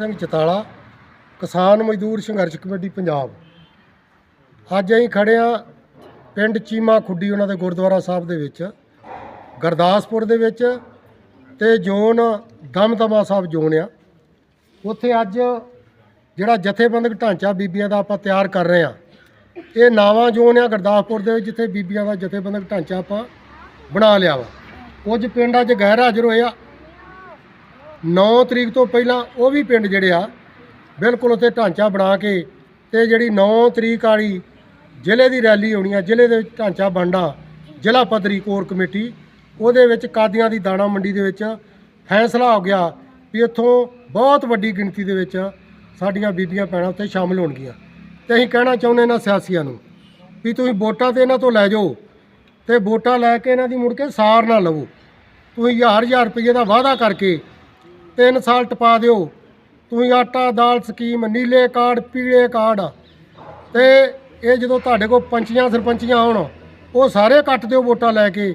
ਸਿੰਘ ਚਤਾਲਾ, ਕਿਸਾਨ ਮਜ਼ਦੂਰ ਸੰਘਰਸ਼ ਕਮੇਟੀ, ਪੰਜਾਬ। ਅੱਜ ਅਸੀਂ ਖੜੇ ਆ ਪਿੰਡ ਚੀਮਾ ਖੁੱਡੀ ਉਹਨਾਂ ਦੇ ਗੁਰਦੁਆਰਾ ਸਾਹਿਬ ਦੇ ਵਿੱਚ, ਗੁਰਦਾਸਪੁਰ ਦੇ ਵਿੱਚ ਤੇ ਜ਼ੋਨ ਦਮਦਮਾ ਸਾਹਿਬ ਜ਼ੋਨ ਆ। ਉੱਥੇ ਅੱਜ ਜਿਹੜਾ ਜਥੇਬੰਦਕ ਢਾਂਚਾ ਬੀਬੀਆਂ ਦਾ ਆਪਾਂ ਤਿਆਰ ਕਰ ਰਹੇ ਆ ਇਹ ਨਾਵਾਂ ਜ਼ੋਨ ਆ ਗੁਰਦਾਸਪੁਰ ਦੇ ਵਿੱਚ, ਜਿੱਥੇ ਬੀਬੀਆਂ ਦਾ ਜਥੇਬੰਦਕ ਢਾਂਚਾ ਆਪਾਂ ਬਣਾ ਲਿਆ ਵਾ। ਕੁਝ ਪਿੰਡ ਅੱਜ ਗੈਰ ਹਾਜ਼ਰ ਹੋਏ ਆ 9 ਤਰੀਕ ਤੋਂ ਪਹਿਲਾਂ ਉਹ ਵੀ ਪਿੰਡ ਜਿਹੜੇ ਆ, ਬਿਲਕੁਲ ਉੱਥੇ ਢਾਂਚਾ ਬਣਾ ਕੇ ਤੇ ਜਿਹੜੀ 9 ਤਰੀਕ ਵਾਲੀ ਜ਼ਿਲ੍ਹੇ ਦੀ ਰੈਲੀ ਹੋਣੀ ਆ, ਜ਼ਿਲ੍ਹੇ ਦੇ ਵਿੱਚ ਢਾਂਚਾ ਬਣਨਾ ਜ਼ਿਲ੍ਹਾ ਪੱਧਰੀ ਕੋਰ ਕਮੇਟੀ, ਉਹਦੇ ਵਿੱਚ ਕਾਦੀਆਂ ਦੀ ਦਾਣਾ ਮੰਡੀ ਦੇ ਵਿੱਚ ਫੈਸਲਾ ਹੋ ਗਿਆ ਵੀ ਇੱਥੋਂ ਬਹੁਤ ਵੱਡੀ ਗਿਣਤੀ ਦੇ ਵਿੱਚ ਸਾਡੀਆਂ ਬੀਬੀਆਂ ਭੈਣਾਂ ਉੱਥੇ ਸ਼ਾਮਲ ਹੋਣਗੀਆਂ। ਤੇ ਅਸੀਂ ਕਹਿਣਾ ਚਾਹੁੰਦੇ ਇਹਨਾਂ ਸਿਆਸੀਆਂ ਨੂੰ ਵੀ ਤੁਸੀਂ ਵੋਟਾਂ ਤੇ ਇਹਨਾਂ ਤੋਂ ਲੈ ਜਾਓ ਤੇ ਵੋਟਾਂ ਲੈ ਕੇ ਇਹਨਾਂ ਦੀ ਮੁੜ ਕੇ ਸਾਰ ਨਾ ਲਵੋ। ਤੁਸੀਂ ਹਜ਼ਾਰ ਹਜ਼ਾਰ ਰੁਪਏ ਦਾ ਵਾਅਦਾ ਕਰਕੇ ਤਿੰਨ ਸਾਲ ਟਪਾ ਦਿਓ। ਤੁਸੀਂ ਆਟਾ, ਦਾਲ, ਸਕੀਮ, ਨੀਲੇ ਕਾਰਡ, ਪੀਲੇ ਕਾਰਡ। ਤੇ ਇਹ ਜਦੋਂ ਤੁਹਾਡੇ ਕੋਲ ਪੰਚੀਆਂ ਸਰਪੰਚੀਆਂ ਆਉਣ, ਉਹ ਸਾਰੇ ਕੱਟ ਦਿਓ ਵੋਟਾਂ ਲੈ ਕੇ।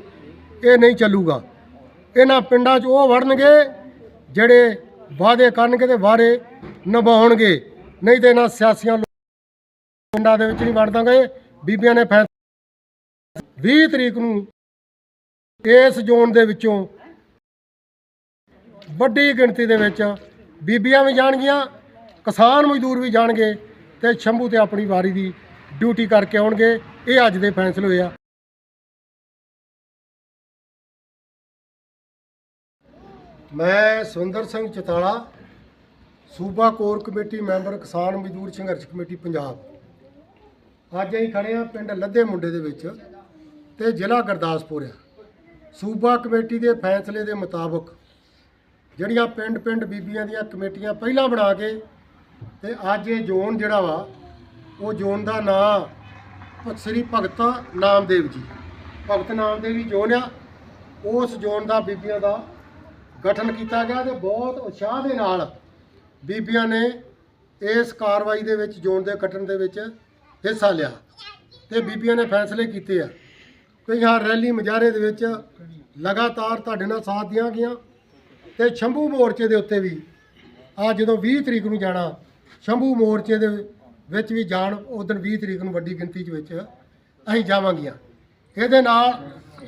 ਇਹ ਨਹੀਂ ਚੱਲੂਗਾ। ਇਹਨਾਂ ਪਿੰਡਾਂ 'ਚ ਉਹ ਵੜਨਗੇ, ਜਿਹੜੇ ਵਾਅਦੇ ਕਰਨਗੇ ਤੇ ਵਾਰੇ ਨਿਭਾਉਣਗੇ। ਨਹੀਂ ਤੇ ਇਹਨਾਂ ਸਿਆਸੀਆਂ ਲੋ- ਪਿੰਡਾਂ ਦੇ ਵਿੱਚ ਨਹੀਂ ਵੜ ਦਾਂਗੇ ਬੀਬੀਆਂ ਨੇ ਫੈਸਲਾ 20 ਤਰੀਕ ਨੂੰ ਇਸ ਜ਼ੋਨ ਦੇ ਵਿੱਚੋਂ ਵੱਡੀ ਗਿਣਤੀ ਦੇ ਵਿੱਚ ਬੀਬੀਆਂ ਵੀ ਜਾਣਗੀਆਂ, ਕਿਸਾਨ ਮਜ਼ਦੂਰ ਵੀ ਜਾਣਗੇ ਤੇ ਸ਼ੰਭੂ ਤੇ ਆਪਣੀ ਵਾਰੀ ਦੀ ਡਿਊਟੀ ਕਰਕੇ ਆਉਣਗੇ। ਇਹ ਅੱਜ ਦੇ ਫੈਸਲੇ ਹੋਏ ਆ। ਮੈਂ ਸੁੰਦਰ ਸਿੰਘ ਚਤਾਲਾ, ਸੂਬਾ ਕੋਰ ਕਮੇਟੀ ਮੈਂਬਰ, ਕਿਸਾਨ ਮਜ਼ਦੂਰ ਸੰਘਰਸ਼ ਕਮੇਟੀ, ਪੰਜਾਬ। ਅੱਜ ਅਸੀਂ ਖੜੇ ਆ ਪਿੰਡ ਲੱਦੇ ਮੁੰਡੇ ਦੇ ਵਿੱਚ ਤੇ ਜ਼ਿਲ੍ਹਾ ਗੁਰਦਾਸਪੁਰ ਆ। ਸੂਬਾ ਕਮੇਟੀ ਦੇ ਫੈਸਲੇ ਦੇ ਮੁਤਾਬਕ ਜਿਹੜੀਆਂ ਪਿੰਡ-ਪਿੰਡ ਬੀਬੀਆਂ ਦੀਆਂ ਕਮੇਟੀਆਂ ਪਹਿਲਾਂ ਬਣਾ ਕੇ ਤੇ ਅੱਜ ਇਹ ਜ਼ੋਨ ਜਿਹੜਾ ਵਾ, ਉਹ ਜ਼ੋਨ ਦਾ ਨਾਂ ਸ੍ਰੀ ਭਗਤ ਨਾਮਦੇਵ ਜੀ। ਭਗਤ ਨਾਮਦੇਵ ਜੀ ਜ਼ੋਨ ਆ। ਉਸ ਜ਼ੋਨ ਦਾ ਬੀਬੀਆਂ ਦਾ ਗਠਨ ਕੀਤਾ ਗਿਆ ਤੇ ਬਹੁਤ ਉਤਸ਼ਾਹ ਦੇ ਨਾਲ ਬੀਬੀਆਂ ਨੇ ਇਸ ਕਾਰਵਾਈ ਦੇ ਵਿੱਚ, ਜ਼ੋਨ ਦੇ ਗਠਨ ਦੇ ਵਿੱਚ ਹਿੱਸਾ ਲਿਆ ਤੇ ਬੀਬੀਆਂ ਨੇ ਫੈਸਲੇ ਕੀਤੇ ਆ। ਕਈ ਹਾਂ ਰੈਲੀ ਮੁਜ਼ਾਹਰੇ ਦੇ ਵਿੱਚ ਲਗਾਤਾਰ ਤੁਹਾਡੇ ਨਾਲ ਸਾਥ ਦੀਆਂ ਗਈਆਂ। ਤੇ ਸ਼ੰਭੂ ਮੋਰਚੇ ਦੇ ਉੱਤੇ ਵੀ ਆ ਜਦੋਂ 20 ਤਰੀਕ ਨੂੰ ਜਾਣਾ, ਸ਼ੰਭੂ ਮੋਰਚੇ ਦੇ ਵਿੱਚ ਵੀ ਜਾਣ ਉਸ ਦਿਨ 20 ਤਰੀਕ ਨੂੰ ਵੱਡੀ ਗਿਣਤੀ ਦੇ ਵਿੱਚ ਅਸੀਂ ਜਾਵਾਂਗੀਆਂ। ਇਹਦੇ ਨਾਲ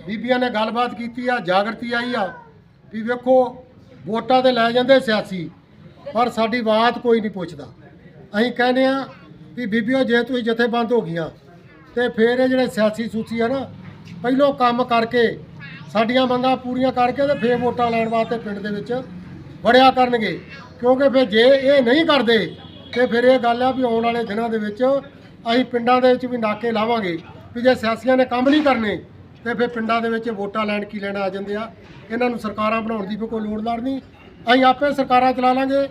ਬੀਬੀਆਂ ਨੇ ਗੱਲਬਾਤ ਕੀਤੀ ਆ, ਜਾਗਰਤੀ ਆਈ ਆ, ਵੀ ਵੇਖੋ, ਵੋਟਾਂ ਤੇ ਲੈ ਜਾਂਦੇ ਸਿਆਸੀ, ਪਰ ਸਾਡੀ ਬਾਤ ਕੋਈ ਨਹੀਂ ਪੁੱਛਦਾ। ਅਸੀਂ ਕਹਿੰਦੇ ਆ ਵੀ ਬੀਬੀਓ, ਜੇ ਤੁਸੀਂ ਜਥੇਬੰਦ ਹੋ ਗਈਆਂ, ਤੇ ਫਿਰ ਇਹ ਜਿਹੜੇ ਸਿਆਸੀ ਸੂਚੀ ਆ ਨਾ, ਪਹਿਲੋਂ ਕੰਮ ਕਰਕੇ ਸਾਡੀਆਂ ਮੰਗਾਂ ਪੂਰੀਆਂ ਕਰਕੇ ਤੇ ਫੇਰ ਵੋਟਾਂ ਲੈਣ ਵਾਸਤੇ ਪਿੰਡ ਦੇ ਵਿੱਚ ਵੜਿਆ ਕਰਨਗੇ। ਕਿਉਂਕਿ ਫਿਰ ਜੇ ਇਹ ਨਹੀਂ ਕਰਦੇ, ਤੇ ਫਿਰ ਇਹ ਗੱਲ ਆ ਵੀ ਆਉਣ ਵਾਲੇ ਦਿਨਾਂ ਦੇ ਵਿੱਚ ਅਸੀਂ ਪਿੰਡਾਂ ਦੇ ਵਿੱਚ ਵੀ ਨਾਕੇ ਲਾਵਾਂਗੇ। ਵੀ ਜੇ ਸਿਆਸੀਆਂ ਨੇ ਕੰਮ ਨਹੀਂ ਕਰਨੇ, ਤੇ ਫਿਰ ਪਿੰਡਾਂ ਦੇ ਵਿੱਚ ਵੋਟਾਂ ਲੈਣ ਕੀ ਲੈਣ ਆ ਜਾਂਦੇ ਆ। ਇਹਨਾਂ ਨੂੰ ਸਰਕਾਰਾਂ ਬਣਾਉਣ ਦੀ ਵੀ ਕੋਈ ਲੋੜ ਲੜ ਨਹੀਂ। ਅਸੀਂ ਆਪੇ ਸਰਕਾਰਾਂ ਚਲਾ ਲਾਂਗੇ।